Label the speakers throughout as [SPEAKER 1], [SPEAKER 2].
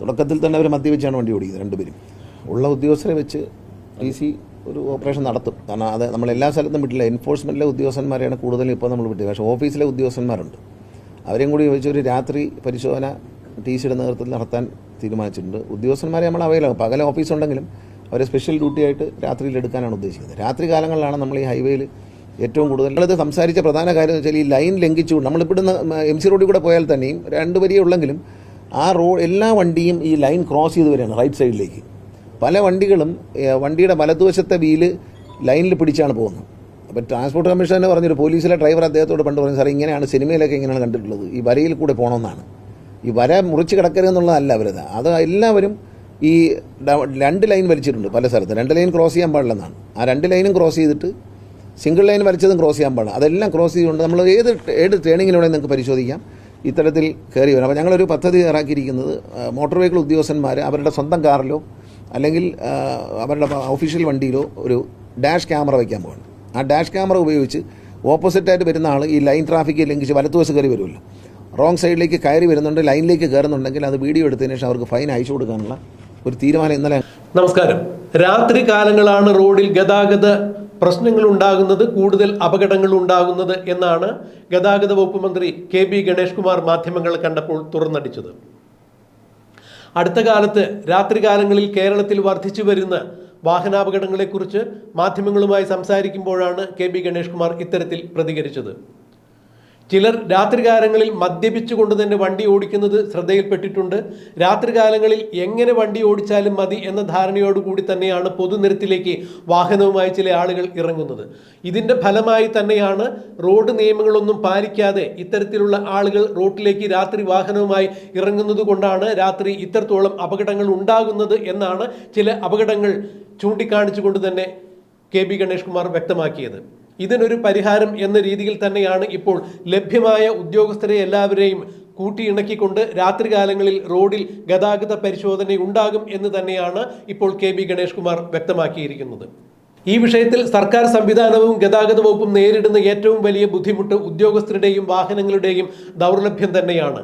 [SPEAKER 1] തുടക്കത്തിൽ തന്നെ അവർ മദ്യവെച്ചാണ് വണ്ടി ഓടിക്കുന്നത് രണ്ടുപേരും. ഉള്ള ഉദ്യോഗസ്ഥരെ വെച്ച് ഡി സി ഒരു ഓപ്പറേഷൻ നടത്തും. കാരണം അത് നമ്മൾ എല്ലാ സ്ഥലത്തും വിട്ടില്ല. എൻഫോഴ്സ്മെന്റിലെ ഉദ്യോഗസ്ഥന്മാരെയാണ് കൂടുതലും ഇപ്പോൾ നമ്മൾ വിട്ടത് പക്ഷേ ഓഫീസിലെ ഉദ്യോഗസ്ഥന്മാരുണ്ട്. അവരെയും കൂടി വെച്ച് ഒരു രാത്രി പരിശോധന ടി സിയുടെ നേതൃത്വത്തിൽ നടത്താൻ തീരുമാനിച്ചിട്ടുണ്ട്. ഉദ്യോഗസ്ഥന്മാരെ നമ്മൾ അവൈലബിൾ പകല ഓഫീസ് ഉണ്ടെങ്കിലും അവരെ സ്പെഷ്യൽ ഡ്യൂട്ടി ആയിട്ട് രാത്രിയിൽ എടുക്കാനാണ് ഉദ്ദേശിക്കുന്നത്. രാത്രി കാലങ്ങളിലാണ് നമ്മൾ ഈ ഹൈവേയിൽ ഏറ്റവും കൂടുതൽ നമ്മളിത് സംസാരിച്ച പ്രധാന കാര്യം എന്ന് വെച്ചാൽ ഈ ലൈൻ ലംഘിച്ചുകൊണ്ട് നമ്മളിവിടുന്ന് എം സി റോഡിൽ കൂടെ പോയാൽ തന്നെയും രണ്ട് വരിയേ ഉള്ളെങ്കിലും ആ റോഡ് എല്ലാ വണ്ടിയും ഈ ലൈൻ ക്രോസ് ചെയ്ത് വരികയാണ് റൈറ്റ് സൈഡിലേക്ക് പല വണ്ടികളും വണ്ടിയുടെ വലതുവശത്തെ വീൽ ലൈനിൽ പിടിച്ചാണ് പോകുന്നത്. അപ്പോൾ ട്രാൻസ്പോർട്ട് കമ്മീഷൻ തന്നെ പറഞ്ഞൊരു പോലീസിലെ ഡ്രൈവർ അദ്ദേഹത്തോട് പണ്ട് പറഞ്ഞു സാറേ ഇങ്ങനെയാണ് സിനിമയിലൊക്കെ ഇങ്ങനെയാണ് കണ്ടിട്ടുള്ളത്. ഈ വരയിൽ കൂടെ പോകണമെന്നാണ് ഈ വര മുറിച്ച് കിടക്കരുതെന്നുള്ളതല്ല അവരത്. അത് എല്ലാവരും ഈ രണ്ട് ലൈൻ വലിച്ചിട്ടുണ്ട് പല സ്ഥലത്ത്. രണ്ട് ലൈൻ ക്രോസ് ചെയ്യാൻ പാടില്ലെന്നാണ്. ആ രണ്ട് ലൈനും ക്രോസ് ചെയ്തിട്ട് സിംഗിൾ ലൈൻ വലിച്ചതും ക്രോസ് ചെയ്യാൻ പാടില്ല. അതെല്ലാം ക്രോസ് ചെയ്തുകൊണ്ട് നമ്മൾ ഏത് ഏത് ട്രെയിനിങ്ങിലൂടെ നിങ്ങൾക്ക് പരിശോധിക്കാം. ഇത്തരത്തിൽ കയറി വരും. അപ്പോൾ ഞങ്ങളൊരു പദ്ധതി തയ്യാറാക്കിയിരിക്കുന്നത് മോട്ടോർ വെഹിക്കിൾ ഉദ്യോഗസ്ഥന്മാർ അവരുടെ സ്വന്തം കാറിലോ അല്ലെങ്കിൽ അവരുടെ ഒഫീഷ്യൽ വണ്ടിയിലോ ഒരു ഡാഷ് ക്യാമറ വയ്ക്കാൻ പോകണം ആ ഡാഷ് ക്യാമറ ഉപയോഗിച്ച് ഓപ്പോസിറ്റായിട്ട് വരുന്ന ആൾ ഈ ലൈൻ ട്രാഫിക് ലംഘിച്ച് വലത്തുവശം കയറി വരുമല്ലോ. റോങ് സൈഡിലേക്ക് കയറി വരുന്നുണ്ട് ലൈനിലേക്ക് കയറുന്നുണ്ടെങ്കിൽ അത് വീഡിയോ എടുത്തതിന് ശേഷം അവർക്ക് ഫൈൻ അയച്ചു കൊടുക്കാനുള്ള ഒരു തീരുമാനം ഇന്നലെ
[SPEAKER 2] നമസ്കാരം. രാത്രി കാലങ്ങളാണ് റോഡിൽ ഗതാഗത പ്രശ്നങ്ങൾ ഉണ്ടാകുന്നത് കൂടുതൽ അപകടങ്ങൾ ഉണ്ടാകുന്നത് എന്നാണ് ഗതാഗത വകുപ്പ് മന്ത്രി കെ ബി ഗണേഷ് കുമാർ മാധ്യമങ്ങൾ കണ്ടപ്പോൾ തുറന്നടിച്ചത്. അടുത്ത കാലത്ത് രാത്രികാലങ്ങളിൽ കേരളത്തിൽ വർദ്ധിച്ചു വരുന്ന വാഹനാപകടങ്ങളെക്കുറിച്ച് മാധ്യമങ്ങളുമായി സംസാരിക്കുമ്പോഴാണ് കെ ബി ഗണേഷ് കുമാർ ഇത്തരത്തിൽ പ്രതികരിച്ചത്. ചിലർ രാത്രികാലങ്ങളിൽ മദ്യപിച്ചുകൊണ്ട് തന്നെ വണ്ടി ഓടിക്കുന്നത് ശ്രദ്ധയിൽപ്പെട്ടിട്ടുണ്ട്. രാത്രികാലങ്ങളിൽ എങ്ങനെ വണ്ടി ഓടിച്ചാലും മതി എന്ന ധാരണയോടുകൂടി തന്നെയാണ് പൊതുനിരത്തിലേക്ക് വാഹനവുമായി ചില ആളുകൾ ഇറങ്ങുന്നത്. ഇതിന്റെ ഫലമായി തന്നെയാണ് റോഡ് നിയമങ്ങളൊന്നും പാലിക്കാതെ ഇത്തരത്തിലുള്ള ആളുകൾ റോട്ടിലേക്ക് രാത്രി വാഹനവുമായി ഇറങ്ങുന്നത് കൊണ്ടാണ് രാത്രി ഇത്രത്തോളം അപകടങ്ങൾ ഉണ്ടാകുന്നത് എന്നാണ് ചില അപകടങ്ങൾ ചൂണ്ടിക്കാണിച്ചുകൊണ്ട് തന്നെ കെ ബി ഗണേഷ് കുമാർ വ്യക്തമാക്കിയത്. ഇതിനൊരു പരിഹാരം എന്ന രീതിയിൽ തന്നെയാണ് ഇപ്പോൾ ലഭ്യമായ ഉദ്യോഗസ്ഥരെ എല്ലാവരെയും കൂട്ടിയിണക്കിക്കൊണ്ട് രാത്രികാലങ്ങളിൽ റോഡിൽ ഗതാഗത പരിശോധന ഉണ്ടാകും എന്ന് തന്നെയാണ് ഇപ്പോൾ കെ ബി ഗണേഷ് കുമാർ വ്യക്തമാക്കിയിരിക്കുന്നത്. ഈ വിഷയത്തിൽ സർക്കാർ സംവിധാനവും ഗതാഗത വകുപ്പും നേരിടുന്ന ഏറ്റവും വലിയ ബുദ്ധിമുട്ട് ഉദ്യോഗസ്ഥരുടെയും വാഹനങ്ങളുടെയും ദൗർലഭ്യം തന്നെയാണ്.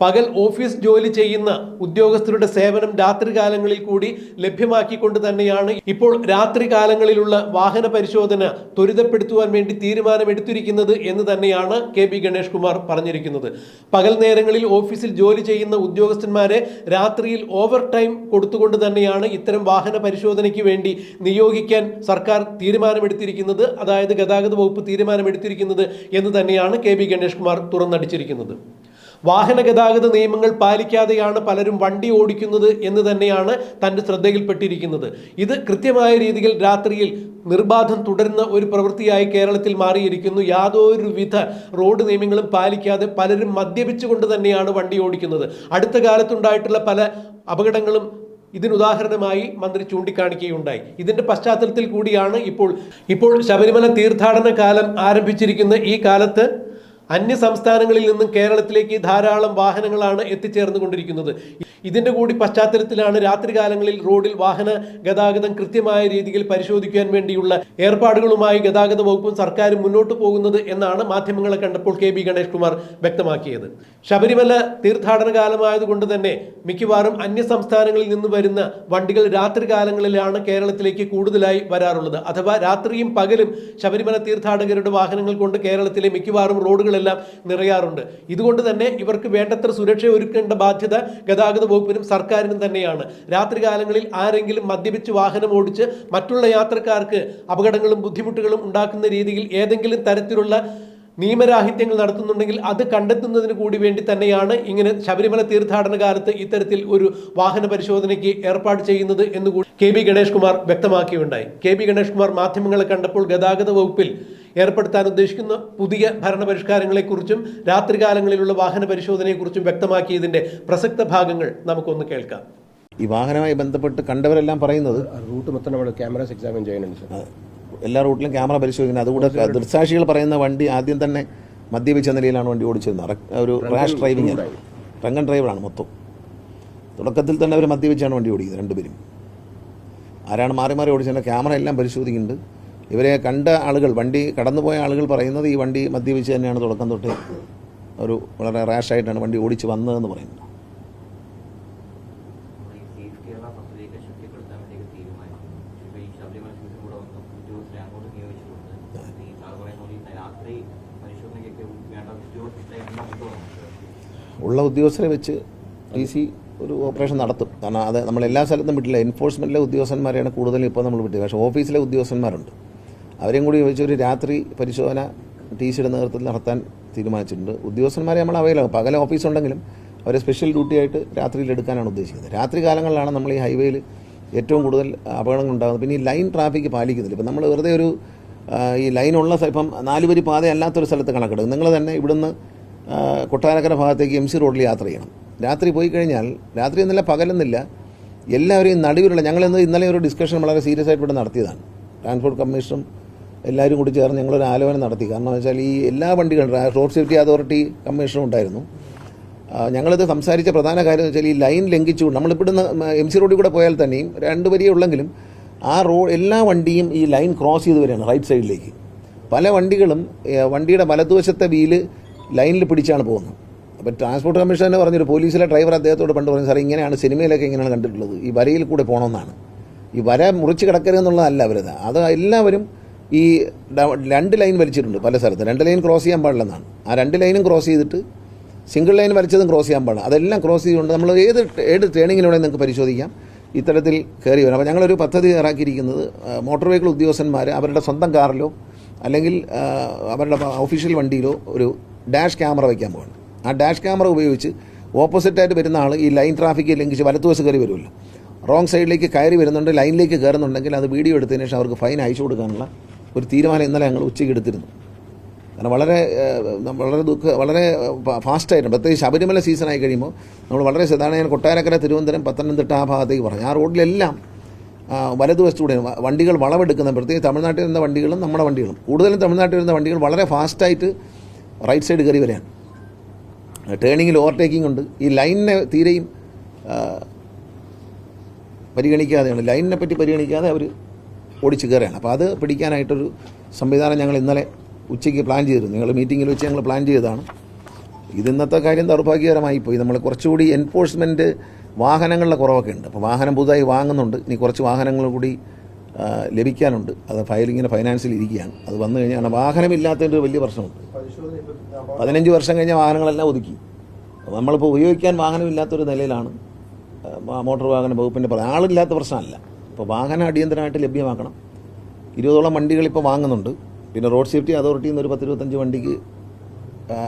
[SPEAKER 2] പകൽ ഓഫീസ് ജോലി ചെയ്യുന്ന ഉദ്യോഗസ്ഥരുടെ സേവനം രാത്രികാലങ്ങളിൽ കൂടി ലഭ്യമാക്കിക്കൊണ്ട് തന്നെയാണ് ഇപ്പോൾ രാത്രികാലങ്ങളിലുള്ള വാഹന പരിശോധന ത്വരിതപ്പെടുത്തുവാൻ വേണ്ടി തീരുമാനമെടുത്തിരിക്കുന്നത് എന്ന് തന്നെയാണ് കെ പി ഗണേഷ് കുമാർ പറഞ്ഞിരിക്കുന്നത്. പകൽ നേരങ്ങളിൽ ഓഫീസിൽ ജോലി ചെയ്യുന്ന ഉദ്യോഗസ്ഥന്മാരെ രാത്രിയിൽ ഓവർ ടൈം കൊടുത്തുകൊണ്ട് തന്നെയാണ് ഇത്തരം വാഹന പരിശോധനയ്ക്ക് വേണ്ടി നിയോഗിക്കാൻ സർക്കാർ തീരുമാനമെടുത്തിരിക്കുന്നത് അതായത് ഗതാഗത വകുപ്പ് തീരുമാനമെടുത്തിരിക്കുന്നത് എന്ന് തന്നെയാണ് കെ ബി ഗണേഷ് കുമാർ തുറന്നടിച്ചിരിക്കുന്നത്. വാഹന ഗതാഗത നിയമങ്ങൾ പാലിക്കാതെയാണ് പലരും വണ്ടി ഓടിക്കുന്നത് എന്ന് തന്നെയാണ് തന്റെ ശ്രദ്ധയിൽപ്പെട്ടിരിക്കുന്നത്. ഇത് കൃത്യമായ രീതിയിൽ രാത്രിയിൽ നിർബാധം തുടരുന്ന ഒരു പ്രവൃത്തിയായി കേരളത്തിൽ മാറിയിരിക്കുന്നു. യാതൊരുവിധ റോഡ് നിയമങ്ങളും പാലിക്കാതെ പലരും മദ്യപിച്ചുകൊണ്ട് തന്നെയാണ് വണ്ടി ഓടിക്കുന്നത്. അടുത്ത കാലത്തുണ്ടായിട്ടുള്ള പല അപകടങ്ങളും ഇതിനുദാഹരണമായി മന്ത്രി ചൂണ്ടിക്കാണിക്കുകയുണ്ടായി. ഇതിന്റെ പശ്ചാത്തലത്തിൽ കൂടിയാണ് ഇപ്പോൾ ഇപ്പോൾ ശബരിമല തീർത്ഥാടന കാലം ആരംഭിച്ചിരിക്കുന്ന ഈ കാലത്ത് അന്യ സംസ്ഥാനങ്ങളിൽ നിന്നും കേരളത്തിലേക്ക് ധാരാളം വാഹനങ്ങളാണ് എത്തിച്ചേർന്നുകൊണ്ടിരിക്കുന്നത്. ഇതിന്റെ കൂടി പശ്ചാത്തലത്തിലാണ് രാത്രികാലങ്ങളിൽ റോഡിൽ വാഹന ഗതാഗതം കൃത്യമായ രീതിയിൽ പരിശോധിക്കാൻ വേണ്ടിയുള്ള ഏർപ്പാടുകളുമായി ഗതാഗത വകുപ്പും സർക്കാരും മുന്നോട്ട് പോകുന്നത് എന്നാണ് മാധ്യമങ്ങളെ കണ്ടപ്പോൾ കെ ബി ഗണേഷ് കുമാർ വ്യക്തമാക്കിയത്. ശബരിമല തീർത്ഥാടന കാലമായതുകൊണ്ട് തന്നെ മിക്കവാറും അന്യ സംസ്ഥാനങ്ങളിൽ നിന്ന് വരുന്ന വണ്ടികൾ രാത്രികാലങ്ങളിലാണ് കേരളത്തിലേക്ക് കൂടുതലായി വരാറുള്ളത്. അഥവാ രാത്രിയും പകലും ശബരിമല തീർത്ഥാടകരുടെ വാഹനങ്ങൾ കൊണ്ട് കേരളത്തിലെ മിക്കവാറും റോഡുകളെല്ലാം നിറയാറുണ്ട്. ഇതുകൊണ്ട് തന്നെ ഇവർക്ക് വേണ്ടത്ര സുരക്ഷ ഒരുക്കേണ്ട ബാധ്യത ഗതാഗത വകുപ്പിനും സർക്കാരിനും തന്നെയാണ്. രാത്രികാലങ്ങളിൽ ആരെങ്കിലും മദ്യപിച്ച് വാഹനം ഓടിച്ച് മറ്റുള്ള യാത്രക്കാർക്ക് അപകടങ്ങളും ബുദ്ധിമുട്ടുകളും ഉണ്ടാക്കുന്ന രീതിയിൽ ഏതെങ്കിലും തരത്തിലുള്ള നിയമരാഹിത്യങ്ങൾ നടത്തുന്നുണ്ടെങ്കിൽ അത് കണ്ടെത്തുന്നതിന് കൂടി വേണ്ടി തന്നെയാണ് ഇങ്ങനെ ശബരിമല തീർത്ഥാടന കാലത്ത് ഇത്തരത്തിൽ ഒരു വാഹന പരിശോധനയ്ക്ക് ഏർപ്പാട് ചെയ്യുന്നത് എന്ന് കൂടി കെ ബി ഗണേഷ് കുമാർ വ്യക്തമാക്കിയുണ്ടായി. കെ ബി ഗണേഷ് കുമാർ മാധ്യമങ്ങളെ കണ്ടപ്പോൾ ഗതാഗത വകുപ്പിൽ ഏർപ്പെടുത്താൻ ഉദ്ദേശിക്കുന്ന പുതിയ ഭരണപരിഷ്കാരങ്ങളെക്കുറിച്ചും രാത്രികാലങ്ങളിലുള്ള വാഹന പരിശോധനയെക്കുറിച്ചും വ്യക്തമാക്കിയതിന്റെ പ്രസക്ത ഭാഗങ്ങൾ നമുക്കൊന്ന് കേൾക്കാം.
[SPEAKER 1] ഈ വാഹനവുമായി ബന്ധപ്പെട്ട് കണ്ടവരെല്ലാം പറയുന്നത്
[SPEAKER 3] റൂട്ട് മൊത്തം നമ്മൾ ക്യാമറാസ് എക്സാമിൻ
[SPEAKER 1] ചെയ്യാനുണ്ട് എല്ലാ റൂട്ടിലും ക്യാമറ പരിശോധിക്കുന്നത്. അതുകൂടെ ദൃക്സാക്ഷികൾ പറയുന്ന വണ്ടി ആദ്യം തന്നെ മദ്യപിച്ച നിലയിലാണ് വണ്ടി ഓടിച്ചിരുന്നത് ഒരു റാഷ് ഡ്രൈവിംഗ് ആണ് റങ്കൻ ഡ്രൈവറാണ് മൊത്തം. തുടക്കത്തിൽ തന്നെ അവർ മദ്യപിച്ചാണ് വണ്ടി ഓടിക്കുന്നത് രണ്ടുപേരും. ആരാണ് മാറി മാറി ഓടിച്ചത് ക്യാമറ എല്ലാം പരിശോധിക്കുന്നുണ്ട്. ഇവരെ കണ്ട ആളുകൾ വണ്ടി കടന്നുപോയ ആളുകൾ പറയുന്നത് ഈ വണ്ടി മദ്യപിച്ച് തന്നെയാണ് തുടക്കം തൊട്ട് ഒരു വളരെ റാഷായിട്ടാണ് വണ്ടി ഓടിച്ച് വന്നതെന്ന് പറയുന്നത്
[SPEAKER 4] സേഫ് കേരള പദ്ധതിയൊക്കെ ശക്തിപ്പെടുത്താൻ വേണ്ടി തീരുമാനിച്ചു ഇപ്പൊ ഈ ശബരിമല സീസൺ കൂടെ വന്നു ഉദ്യോഗസ്ഥരെ അങ്ങോട്ട് നിയോഗിച്ചിട്ടുണ്ട് ഈ സാർ പറയുന്ന പോലെ ഈ രാത്രി പരിശോധനയ്ക്കൊക്കെ വേണ്ട ഉദ്യോഗസ്ഥരെ എണ്ണം കൊണ്ടുവന്നു
[SPEAKER 1] ഉള്ള ഉദ്യോഗസ്ഥരെ വെച്ച് ഡി സി ഒരു ഓപ്പറേഷൻ നടത്തും. കാരണം അത് നമ്മൾ എല്ലാ സ്ഥലത്തും വിട്ടില്ല. എൻഫോഴ്സ്മെന്റിലെ ഉദ്യോഗസ്ഥന്മാരെയാണ് കൂടുതലും ഇപ്പോൾ നമ്മൾ വിട്ടത് പക്ഷേ ഓഫീസിലെ ഉദ്യോഗസ്ഥന്മാരുണ്ട്. അവരെയും കൂടി വെച്ച് ഒരു രാത്രി പരിശോധന ടി സിയുടെ നേതൃത്വത്തിൽ നടത്താൻ തീരുമാനിച്ചിട്ടുണ്ട്. ഉദ്യോഗസ്ഥന്മാരെ നമ്മൾ അവൈലബിൾ പകല ഓഫീസ് ഉണ്ടെങ്കിലും അവരെ സ്പെഷ്യൽ ഡ്യൂട്ടി ആയിട്ട് രാത്രിയിൽ എടുക്കാനാണ് ഉദ്ദേശിക്കുന്നത്. രാത്രി കാലങ്ങളിലാണ് നമ്മൾ ഈ ഹൈവേയിൽ ഏറ്റവും കൂടുതൽ അപകടങ്ങൾ ഉണ്ടാകുന്നത്. പിന്നെ ഈ ലൈൻ ട്രാഫിക് പാലിക്കുന്നില്ല. ഇപ്പം നമ്മൾ വെറുതെ ഒരു ഈ ലൈനുള്ള ഇപ്പം നാലുവരി പാത അല്ലാത്തൊരു സ്ഥലത്ത് കണക്കെടുക്കും. നിങ്ങൾ തന്നെ ഇവിടുന്ന് കൊട്ടാരക്കര ഭാഗത്തേക്ക് എം സി റോഡിൽ യാത്ര ചെയ്യണം. രാത്രി പോയി കഴിഞ്ഞാൽ രാത്രി എന്നല്ല പകലെന്നില്ല എല്ലാവരെയും നടുവിലുള്ള ഞങ്ങളിന്ന് ഇന്നലെ ഒരു ഡിസ്കഷൻ വളരെ സീരിയസ് ആയിട്ട് ഇവിടെ നടത്തിയതാണ്. ട്രാൻസ്പോർട്ട് കമ്മീഷണറും എല്ലാവരും കൂടി ചേർന്ന് ഞങ്ങളൊരു ആലോചന നടത്തി. കാരണം വെച്ചാൽ ഈ എല്ലാ വണ്ടികളും റോഡ് സേഫ്റ്റി അതോറിറ്റി കമ്മീഷനും ഉണ്ടായിരുന്നു. ഞങ്ങളിത് സംസാരിച്ച പ്രധാന കാര്യം എന്ന് വെച്ചാൽ ഈ ലൈൻ ലംഘിച്ചുകൊണ്ട് നമ്മളിവിടുന്ന് എം സി റോഡിൽ കൂടെ പോയാൽ തന്നെയും രണ്ട് വരിയേ ഉള്ളെങ്കിലും ആ റോഡ് എല്ലാ വണ്ടിയും ഈ ലൈൻ ക്രോസ് ചെയ്ത് വരികയാണ് റൈറ്റ് സൈഡിലേക്ക് പല വണ്ടികളും വണ്ടിയുടെ വലതുവശത്തെ വീൽ ലൈനിൽ പിടിച്ചാണ് പോകുന്നത്. അപ്പോൾ ട്രാൻസ്പോർട്ട് കമ്മീഷൻ തന്നെ പറഞ്ഞൊരു പോലീസിലെ ഡ്രൈവർ അദ്ദേഹത്തോട് പണ്ട് പറഞ്ഞു സാർ ഇങ്ങനെയാണ് സിനിമയിലൊക്കെ ഇങ്ങനെയാണ് കണ്ടിട്ടുള്ളത്. ഈ വരയിൽ കൂടെ പോകണമെന്നാണ് ഈ വര മുറിച്ച് കിടക്കരുതെന്നുള്ളതല്ല അവരത്. അത് എല്ലാവരും ഈ രണ്ട് ലൈൻ വലിച്ചിട്ടുണ്ട് പല സ്ഥലത്ത്. രണ്ട് ലൈൻ ക്രോസ് ചെയ്യാൻ പാടില്ലെന്നാണ്. ആ രണ്ട് ലൈനും ക്രോസ് ചെയ്തിട്ട് സിംഗിൾ ലൈൻ വലിച്ചതും ക്രോസ് ചെയ്യാൻ പാടില്ല. അതെല്ലാം ക്രോസ് ചെയ്തുകൊണ്ട് നമ്മൾ ഏത് ഏത് ട്രെയിനിങ്ങിലൂടെ നിങ്ങൾക്ക് പരിശോധിക്കാം. ഇത്തരത്തിൽ കയറി വരും. അപ്പോൾ ഞങ്ങളൊരു പദ്ധതി തയ്യാറാക്കിയിരിക്കുന്നത് മോട്ടോർ വെഹിക്കിൾ ഉദ്യോഗസ്ഥന്മാർ അവരുടെ സ്വന്തം കാറിലോ അല്ലെങ്കിൽ അവരുടെ ഒഫീഷ്യൽ വണ്ടിയിലോ ഒരു ഡാഷ് ക്യാമറ വയ്ക്കാൻ പോകണം ആ ഡാഷ് ക്യാമറ ഉപയോഗിച്ച് ഓപ്പോസിറ്റായിട്ട് വരുന്ന ആൾ ഈ ലൈൻ ട്രാഫിക് ലംഘിച്ച് വലത്തുവശം കയറി വരുമല്ലോ. റോങ് സൈഡിലേക്ക് കയറി വരുന്നുണ്ട് ലൈനിലേക്ക് കയറുന്നുണ്ടെങ്കിൽ അത് വീഡിയോ എടുത്തതിന് ശേഷം അവർക്ക് ഫൈൻ അയച്ചു കൊടുക്കാനുള്ള ഒരു തീരുമാനം ഇന്നലെ ഞങ്ങൾ ഉച്ചയ്ക്ക് എടുത്തിരുന്നു. കാരണം വളരെ വളരെ ദുഃഖ വളരെ ഫാസ്റ്റായിട്ട് പ്രത്യേകിച്ച് ശബരിമല സീസണായി കഴിയുമ്പോൾ നമ്മൾ വളരെ സാധാരണ ഞാൻ കൊട്ടാരക്കര തിരുവനന്തപുരം പത്തനംതിട്ട ആ ഭാഗത്തേക്ക് പറഞ്ഞു ആ റോഡിലെല്ലാം വലതുവശത്തൂടെ വണ്ടികൾ വളവെടുക്കുന്ന പ്രത്യേകിച്ച് തമിഴ്നാട്ടിൽ വരുന്ന വണ്ടികളും നമ്മുടെ വണ്ടികളും. കൂടുതലും തമിഴ്നാട്ടിൽ വരുന്ന വണ്ടികൾ വളരെ ഫാസ്റ്റായിട്ട് റൈറ്റ് സൈഡ് കയറി വരികയാണ്. ടേണിങ്ങിൽ ഓവർടേക്കിംഗ് ഉണ്ട്. ഈ ലൈനിനെ തീരെയും പരിഗണിക്കാതെയാണ് ലൈനിനെ പറ്റി പരിഗണിക്കാതെ അവർ ഓടിച്ച് കയറുകയാണ്. അപ്പോൾ അത് പിടിക്കാനായിട്ടൊരു സംവിധാനം ഞങ്ങൾ ഇന്നലെ ഉച്ചയ്ക്ക് പ്ലാൻ ചെയ്തിരുന്നു. ഞങ്ങൾ മീറ്റിങ്ങിൽ വെച്ച് ഞങ്ങൾ പ്ലാൻ ചെയ്തതാണ്. ഇതിന്നത്തെ കാര്യം ദൗർഭാഗ്യകരമായി പോയി. നമ്മൾ കുറച്ചുകൂടി എൻഫോഴ്സ്മെന്റ് വാഹനങ്ങളുടെ കുറവൊക്കെ ഉണ്ട്. അപ്പോൾ വാഹനം പുതുതായി വാങ്ങുന്നുണ്ട്. ഇനി കുറച്ച് വാഹനങ്ങൾ കൂടി ലഭിക്കാനുണ്ട്. അത് ഫയലിങ്ങിന് ഫൈനാൻസിൽ ഇരിക്കുകയാണ്. അത് വന്നു കഴിഞ്ഞാൽ വാഹനമില്ലാത്തതിന്റെ ഒരു വലിയ പ്രശ്നമുണ്ട്. പതിനഞ്ച് വർഷം കഴിഞ്ഞ വാഹനങ്ങളെല്ലാം ഒതുക്കി. നമ്മളിപ്പോൾ ഉപയോഗിക്കാൻ വാഹനമില്ലാത്തൊരു നിലയിലാണ് മോട്ടോർ വാഹന വകുപ്പിന്റെ പറയുന്നത് ആളില്ലാത്ത പ്രശ്നമല്ല. അപ്പോൾ വാഹനം അടിയന്തരമായിട്ട് ലഭ്യമാക്കണം. ഇരുപതോളം വണ്ടികൾ ഇപ്പോൾ വാങ്ങുന്നുണ്ട്. പിന്നെ റോഡ് സേഫ്റ്റി അതോറിറ്റിയിൽ നിന്ന് ഒരു പത്തിരുപത്തഞ്ച് വണ്ടിക്ക്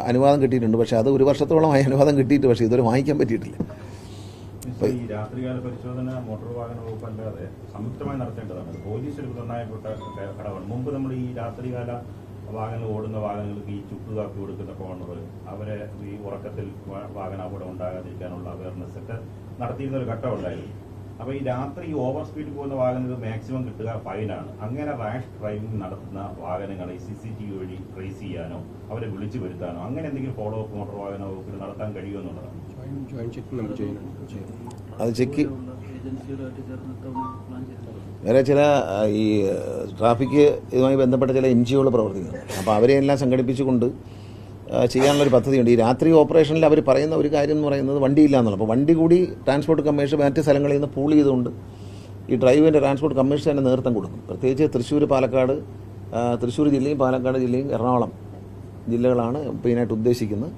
[SPEAKER 1] അനുവാദം കിട്ടിയിട്ടുണ്ട്. പക്ഷേ അത് ഒരു വർഷത്തോളമായി അനുവാദം കിട്ടിയിട്ട് പക്ഷേ ഇതുവരെ വാങ്ങിക്കാൻ പറ്റിയിട്ടില്ല.
[SPEAKER 5] ഈ രാത്രികാല മോട്ടോർ വാഹന പോലീസ് ഒരു ഘ- ഘടകമാണ്. രാത്രികാല ഓടുന്ന വാഹനങ്ങൾക്ക് ഈ കൊടുക്കുന്ന അവരെ ഈ ഉറക്കത്തിൽ ഒരു ഘട്ടം ഉണ്ടായിരുന്നു. അപ്പോൾ ഈ രാത്രി ഈ ഓവർ സ്പീഡ് പോകുന്ന വാഹനങ്ങൾ മാക്സിമം കിട്ടുക ഫൈനാണ് അങ്ങനെ റാഷ് ഡ്രൈവിംഗ് നടത്തുന്ന വാഹനങ്ങളെ സി സി ടി വി വഴി ട്രേസ് ചെയ്യാനോ അവരെ വിളിച്ചു വരുത്താനോ അങ്ങനെ എന്തെങ്കിലും ഫോളോ അപ്പ് മോട്ടോർ വാഹന വകുപ്പിന് നടത്താൻ കഴിയുമെന്നുള്ളതാണ്
[SPEAKER 1] അത് ചെക്ക്
[SPEAKER 6] ഏജൻസിയുമായിട്ട് ചേർന്ന് പ്ലാൻ ചെയ്തിട്ടുണ്ട്.
[SPEAKER 1] വേറെ ചില ഈ ട്രാഫിക് ഇതുമായി ബന്ധപ്പെട്ട ചില എൻ ജി ഒകൾ പ്രവർത്തിക്കുന്നുണ്ട് അപ്പോൾ അവരെയെല്ലാം സംഘടിപ്പിച്ചുകൊണ്ട് ചെയ്യാനുള്ളൊരു പദ്ധതിയുണ്ട്. ഈ രാത്രി ഓപ്പറേഷനിൽ അവർ പറയുന്ന ഒരു കാര്യം എന്ന് പറയുന്നത് വണ്ടിയില്ല എന്നുള്ളത്. അപ്പോൾ വണ്ടി കൂടി ട്രാൻസ്പോർട്ട് കമ്മീഷൻ മറ്റ് സ്ഥലങ്ങളിൽ നിന്ന് പൂൾ ചെയ്തുകൊണ്ട് ഈ ഡ്രൈവിന്റെ ട്രാൻസ്പോർട്ട് കമ്മീഷൻ തന്നെ നേതൃത്വം കൊടുക്കും. പ്രത്യേകിച്ച് തൃശ്ശൂർ പാലക്കാട് തൃശ്ശൂർ ജില്ലയും പാലക്കാട് ജില്ലയും എറണാകുളം ജില്ലകളാണ് മെയിനായിട്ട് ഉദ്ദേശിക്കുന്നത്.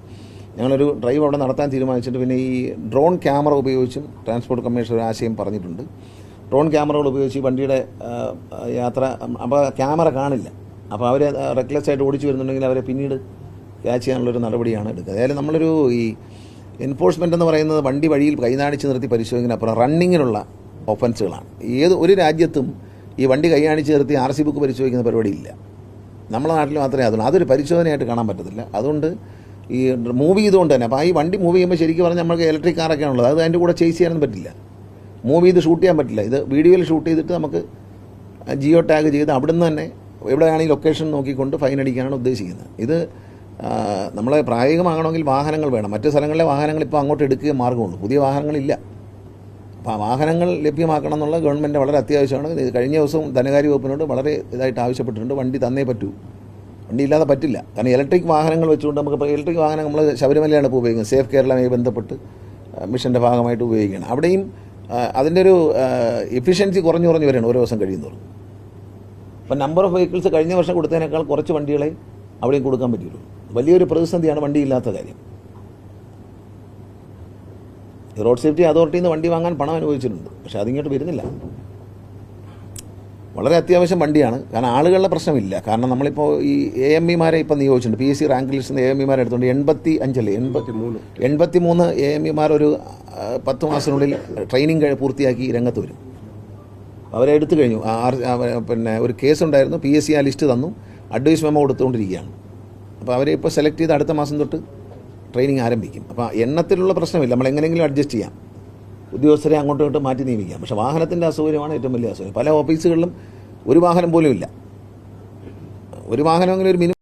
[SPEAKER 1] ഞങ്ങളൊരു ഡ്രൈവ് അവിടെ നടത്താൻ തീരുമാനിച്ചിട്ട് പിന്നെ ഈ ഡ്രോൺ ക്യാമറ ഉപയോഗിച്ചും ട്രാൻസ്പോർട്ട് കമ്മീഷൻ ഒരു ആശയം പറഞ്ഞിട്ടുണ്ട്. ഡ്രോൺ ക്യാമറകൾ ഉപയോഗിച്ച് വണ്ടിയുടെ യാത്ര അപ്പോൾ ക്യാമറ കാണില്ല. അപ്പോൾ അവർ റെക്ലെസ് ആയിട്ട് ഓടിച്ചു വരുന്നുണ്ടെങ്കിൽ അവരെ പിന്നീട് ക്യാച്ച് ചെയ്യാനുള്ളൊരു നടപടിയാണ് എടുക്കുക. അതായത് നമ്മളൊരു ഈ എൻഫോഴ്സ്മെന്റ് എന്ന് പറയുന്നത് വണ്ടി വഴിയിൽ കൈനാണിച്ച് നിർത്തി പരിശോധിക്കുന്നതിനപ്പുറം റണ്ണിങ്ങിനുള്ള ഒഫൻസുകളാണ് ഏത് ഒരു രാജ്യത്തും ഈ വണ്ടി കൈയാണിച്ച് നിർത്തി ആർ സി ബുക്ക് പരിശോധിക്കുന്ന പരിപാടിയില്ല. നമ്മുടെ നാട്ടിൽ മാത്രമേ അതുള്ളൂ. അതൊരു പരിശോധനയായിട്ട് കാണാൻ പറ്റത്തില്ല. അതുകൊണ്ട് ഈ മൂവ് ചെയ്തുകൊണ്ട് തന്നെ അപ്പോൾ ഈ വണ്ടി മൂവ് ചെയ്യുമ്പോൾ ശരിക്കും പറഞ്ഞാൽ നമുക്ക് ഇലക്ട്രിക് കാറൊക്കെ ഉള്ളത് അത് അതിന്റെ കൂടെ ചേസ് ചെയ്യാനൊന്നും പറ്റില്ല. മൂവ് ചെയ്ത് ഷൂട്ട് ചെയ്യാൻ പറ്റില്ല. ഇത് വീഡിയോയിൽ ഷൂട്ട് ചെയ്തിട്ട് നമുക്ക് ജിയോ ടാഗ് ചെയ്ത് അവിടുന്ന് തന്നെ എവിടെയാണ് ഈ ലൊക്കേഷൻ നോക്കിക്കൊണ്ട് ഫൈൻ അടിക്കാനാണ് ഉദ്ദേശിക്കുന്നത്. ഇത് ആ, നമ്മളെ പ്രായോഗികമാകണമെങ്കിൽ വാഹനങ്ങൾ വേണം. മറ്റ് സ്ഥലങ്ങളിലെ വാഹനങ്ങൾ ഇപ്പോൾ അങ്ങോട്ട് എടുക്കുക മാർഗമുണ്ട്. പുതിയ വാഹനങ്ങളില്ല. അപ്പോൾ ആ വാഹനങ്ങൾ ലഭ്യമാക്കണം എന്നുള്ള ഗവൺമെന്റ് വളരെ അത്യാവശ്യമാണ്. കഴിഞ്ഞ ദിവസം ധനകാര്യ വകുപ്പിനോട് വളരെ ഇതായിട്ട് ആവശ്യപ്പെട്ടിട്ടുണ്ട്. വണ്ടി തന്നേ പറ്റൂ. വണ്ടി ഇല്ലാതെ പറ്റില്ല. കാരണം ഇലക്ട്രിക് വാഹനങ്ങൾ വെച്ചുകൊണ്ട് നമുക്ക് ഇലക്ട്രിക് വാഹനം നമ്മൾ ശബരിമലയാണ് ഇപ്പോൾ ഉപയോഗിക്കുന്നത്. സേഫ് കേരളമായി ബന്ധപ്പെട്ട് മിഷന്റെ ഭാഗമായിട്ട് ഉപയോഗിക്കുകയാണ്. അവിടെയും അതിന്റെ ഒരു എഫിഷ്യൻസി കുറഞ്ഞു കുറഞ്ഞു വരികയാണ് ഓരോ ദിവസം കഴിയുന്നതോറും. അപ്പം നമ്പർ ഓഫ് വെഹിക്കിൾസ് കഴിഞ്ഞ വർഷം കൊടുത്തതിനേക്കാൾ കുറച്ച് വണ്ടികളെ അവിടെയും കൊടുക്കാൻ പറ്റുള്ളൂ വലിയൊരു പ്രതിസന്ധിയാണ് വണ്ടിയില്ലാത്ത കാര്യം. റോഡ് സേഫ്റ്റി അതോറിറ്റിയിൽ നിന്ന് വണ്ടി വാങ്ങാൻ പണം അനുവദിച്ചിട്ടുണ്ട്. പക്ഷെ അതിങ്ങോട്ട് വരുന്നില്ല. വളരെ അത്യാവശ്യം വണ്ടിയാണ്. കാരണം ആളുകളുടെ പ്രശ്നമില്ല. കാരണം നമ്മളിപ്പോൾ ഈ എ എം ഇമാരെ ഇപ്പം നിയോഗിച്ചിട്ടുണ്ട്. പി എസ് സി റാങ്ക് ലിസ്റ്റിൽ നിന്ന് എ എം ഇമാരെ എടുത്തുകൊണ്ട് എൺപത്തി അഞ്ചല്ലേ എൺപത്തി
[SPEAKER 3] മൂന്ന്
[SPEAKER 1] എൺപത്തി മൂന്ന് എ എം ഇമാർ ഒരു പത്ത് മാസത്തിനുള്ളിൽ ട്രെയിനിങ് പൂർത്തിയാക്കി രംഗത്ത് വരും. അവരെ എടുത്തു കഴിഞ്ഞു. പിന്നെ ഒരു കേസ് ഉണ്ടായിരുന്നു. പി എസ് സി ആ ലിസ്റ്റ് തന്നു. അഡ്വൈസ് മെമ്മോ കൊടുത്തുകൊണ്ടിരിക്കുകയാണ്. അപ്പോൾ അവരെ ഇപ്പോൾ സെലക്ട് ചെയ്ത് അടുത്ത മാസം തൊട്ട് ട്രെയിനിങ് ആരംഭിക്കും. അപ്പോൾ എണ്ണത്തിലുള്ള പ്രശ്നമില്ല. നമ്മൾ എങ്ങനെയെങ്കിലും അഡ്ജസ്റ്റ് ചെയ്യാം. ഉദ്യോഗസ്ഥരെ അങ്ങോട്ടും ഇങ്ങോട്ടും മാറ്റി നിയമിക്കാം. പക്ഷേ വാഹനത്തിന്റെ അസൗകര്യമാണ് ഏറ്റവും വലിയ അസൗകര്യം. പല ഓഫീസുകളിലും ഒരു വാഹനം പോലും ഇല്ല. ഒരു വാഹനമെങ്കിലും ഒരു മിനിമം